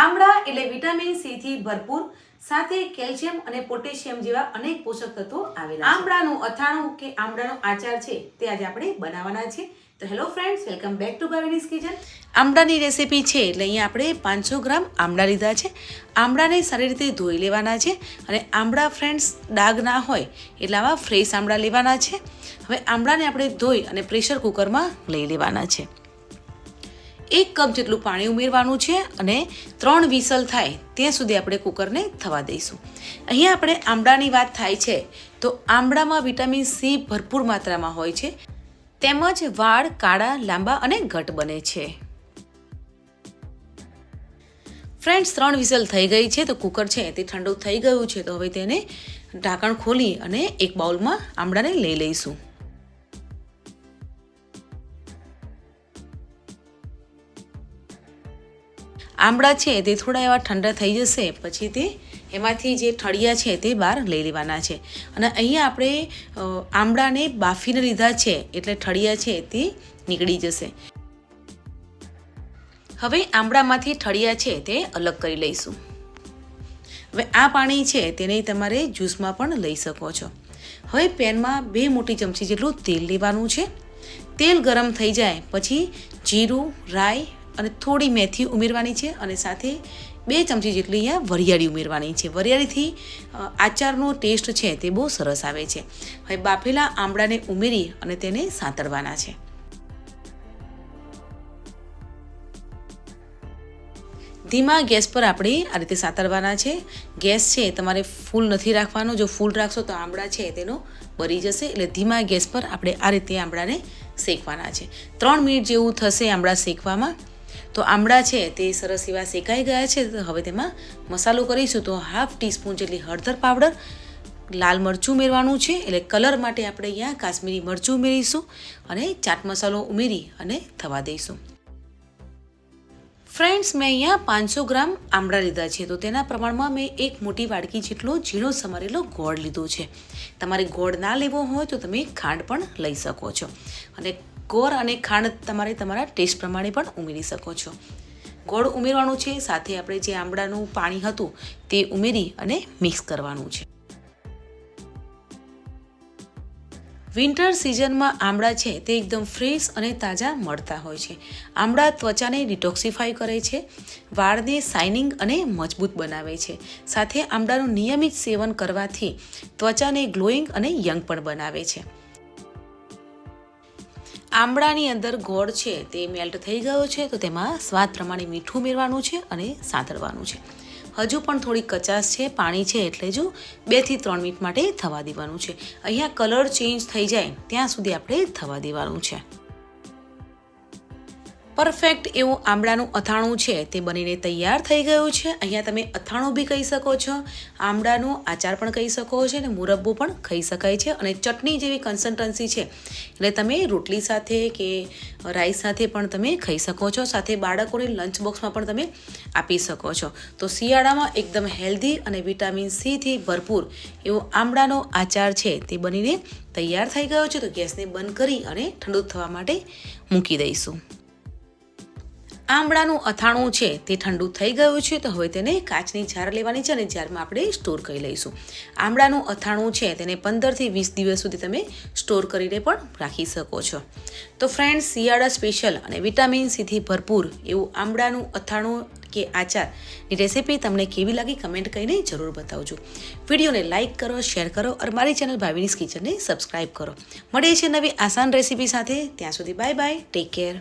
આમળા એટલે vitamin C થી ભરપૂર સાથે કેલ્શિયમ અને પોટેશિયમ જેવા અનેક પોષક તત્વો આવેલા આમળાનું અથાણું કે આમળાનો આચાર છે તે આજે આપણે બનાવવાના છે. તો hello friends welcome back to Bhavini's kitchen. આમળાની recipe છે એટલે અહીંયા આપણે પાંચસો ગ્રામ આમળા લીધા છે. આમળાને સારી રીતે ધોઈ લેવાના છે અને આમળા ફ્રેન્ડ્સ ડાઘ ના હોય એટલે આવા ફ્રેશ આમળા લેવાના છે. હવે આમળાને આપણે ધોઈ અને પ્રેશર કુકરમાં લઈ લેવાના છે. એક કપ જેટલું પાણી ઉમેરવાનું છે અને ત્રણ વિસલ થાય ત્યાં સુધી આપણે કુકરને થવા દઈશું. અહીંયા આપણે આમળાની વાત થાય છે, તો આમળામાં વિટામિન સી ભરપૂર માત્રામાં હોય છે. તેમજ વાળ કાળા, લાંબા અને ઘટ બને છે. ફ્રેન્ડ્સ, ત્રણ વિસલ થઈ ગઈ છે, તો કુકર છે તે ઠંડુ થઈ ગયું છે, તો હવે તેને ઢાંકણ ખોલી અને એક બાઉલમાં આમળાને લઈ લઈશું. આમળા છે તે થોડા એવા ઠંડા થઈ જશે, પછી તે એમાંથી જે ઠળિયા છે તે બહાર લઈ લેવાના છે. અને અહીંયા આપણે આમળાને બાફીને લીધા છે, એટલે ઠળિયા છે તે નીકળી જશે. હવે આમળામાંથી ઠળિયા છે તે અલગ કરી લઈશું. હવે આ પાણી છે તેને તમારે જ્યુસમાં પણ લઈ શકો છો. હવે પેનમાં બે મોટી ચમચી જેટલું તેલ લેવાનું છે. તેલ ગરમ થઈ જાય, પછી જીરું, રાઈ અને થોડી મેથી ઉમેરવાની છે અને સાથે બે ચમચી જેટલી અહીંયા વરિયાળી ઉમેરવાની છે. વરિયાળીથી આચારનો ટેસ્ટ છે તે બહુ સરસ આવે છે. હવે બાફેલા આમળાને ઉમેરી અને તેને સાંતળવાના છે. ધીમા ગેસ પર આપણે આ રીતે સાતરવાના છે. ગેસ છે તમારે ફૂલ નથી રાખવાનો. જો ફૂલ રાખશો તો આમળા છે તેનો બળી જશે. એટલે ધીમા ગેસ પર આપણે આ રીતે આમળાને શેકવાના છે. ત્રણ મિનિટ જેવું થશે આમળા શેકવામાં. તો આમળા છે, તે સરસ એવા શેકાઈ ગયા છે. તો હવે તેમાં મસાલો કરીશું. તો હાફ ટીસ્પૂન જેટલી હળદર પાવડર, લાલ મરચું ઉમેરવાનું છે. એટલે કલર માટે આપણે અહીંયા કાશ્મીરી મરચું ઉમેરીશું અને ચાટ મસાલો ઉમેરી અને થવા દઈશું. ફ્રેન્ડ્સ, મેં અહીંયા પાંચસો ગ્રામ આમળા લીધા છે. તો તેના પ્રમાણમાં મેં એક મોટી વાડકી જેટલો ઝીણો સમારેલો ગોળ લીધો છે. તમારે ગોળ ના લેવો હોય તો તમે ખાંડ પણ લઈ શકો છો. અને ગોળ અને ખાંડ તમારે તમારા ટેસ્ટ પ્રમાણે પણ ઉમેરી શકો છો. ગોળ ઉમેરવાનું છે, સાથે આપણે જે આમળાનું પાણી હતું તે ઉમેરી અને મિક્સ કરવાનું છે. વિન્ટર સિઝનમાં આમળા છે તે એકદમ ફ્રેશ અને તાજા મળતા હોય છે. આમળા ત્વચાને ડિટોક્સિફાય કરે છે, વાળને શાઇનિંગ અને મજબૂત બનાવે છે. સાથે આમળાનું નિયમિત સેવન કરવાથી ત્વચાને ગ્લોઈંગ અને યંગ પણ બનાવે છે. આમળાની અંદર ગોળ છે તે મેલ્ટ થઈ ગયો છે, તો તેમાં સ્વાદ પ્રમાણે મીઠું ઉમેરવાનું છે અને સાંતળવાનું છે. હજુ પણ થોડી કચાશ છે, પાણી છે એટલે જો બેથી ત્રણ મિનિટ માટે થવા દેવાનું છે. અહીંયા કલર ચેન્જ થઈ જાય, ત્યાં સુધી આપણે થવા દેવાનું છે. પરફેક્ટ એવું આમળાનું અથાણું છે તે બનીને તૈયાર થઈ ગયું છે. અહીંયા તમે અથાણું બી કહી શકો છો, આમળાનું આચાર પણ કહી શકો છો અને મુરબ્બો પણ ખાઈ શકાય છે અને ચટણી જેવી કન્સિસ્ટન્સી છે. એટલે તમે રોટલી સાથે કે રાઈસ સાથે પણ તમે ખાઈ શકો છો, સાથે બાળકોને લંચ બોક્સમાં પણ તમે આપી શકો છો. તો શિયાળામાં એકદમ હેલ્ધી અને વિટામિન સીથી ભરપૂર એવો આમળાનો આચાર છે તે બનીને તૈયાર થઈ ગયો છે. તો ગેસને બંધ કરી અને ઠંડુ થવા માટે મૂકી દઈશું. આમળાનું અથાણું છે તે ઠંડુ થઈ ગયું છે, તો હવે તેને કાચની જાર લેવાની છે અને જારમાં આપણે સ્ટોર કરી લઈશું. આમળાનું અથાણું છે તેને પંદરથી વીસ દિવસ સુધી તમે સ્ટોર કરીને પણ રાખી શકો છો. તો ફ્રેન્ડ્સ, શિયાળા સ્પેશિયલ અને વિટામિન સીથી ભરપૂર એવું આમળાનું અથાણું કે આચારની રેસીપી તમને કેવી લાગી કમેન્ટ કરીને જરૂર બતાવજો. વિડીયોને લાઇક કરો, શેર કરો અને મારી ચેનલ ભાવિનીસ કિચનને સબસ્ક્રાઇબ કરો. મળીએ છીએ નવી આસાન રેસીપી સાથે. ત્યાં સુધી બાય બાય, ટેક કેર.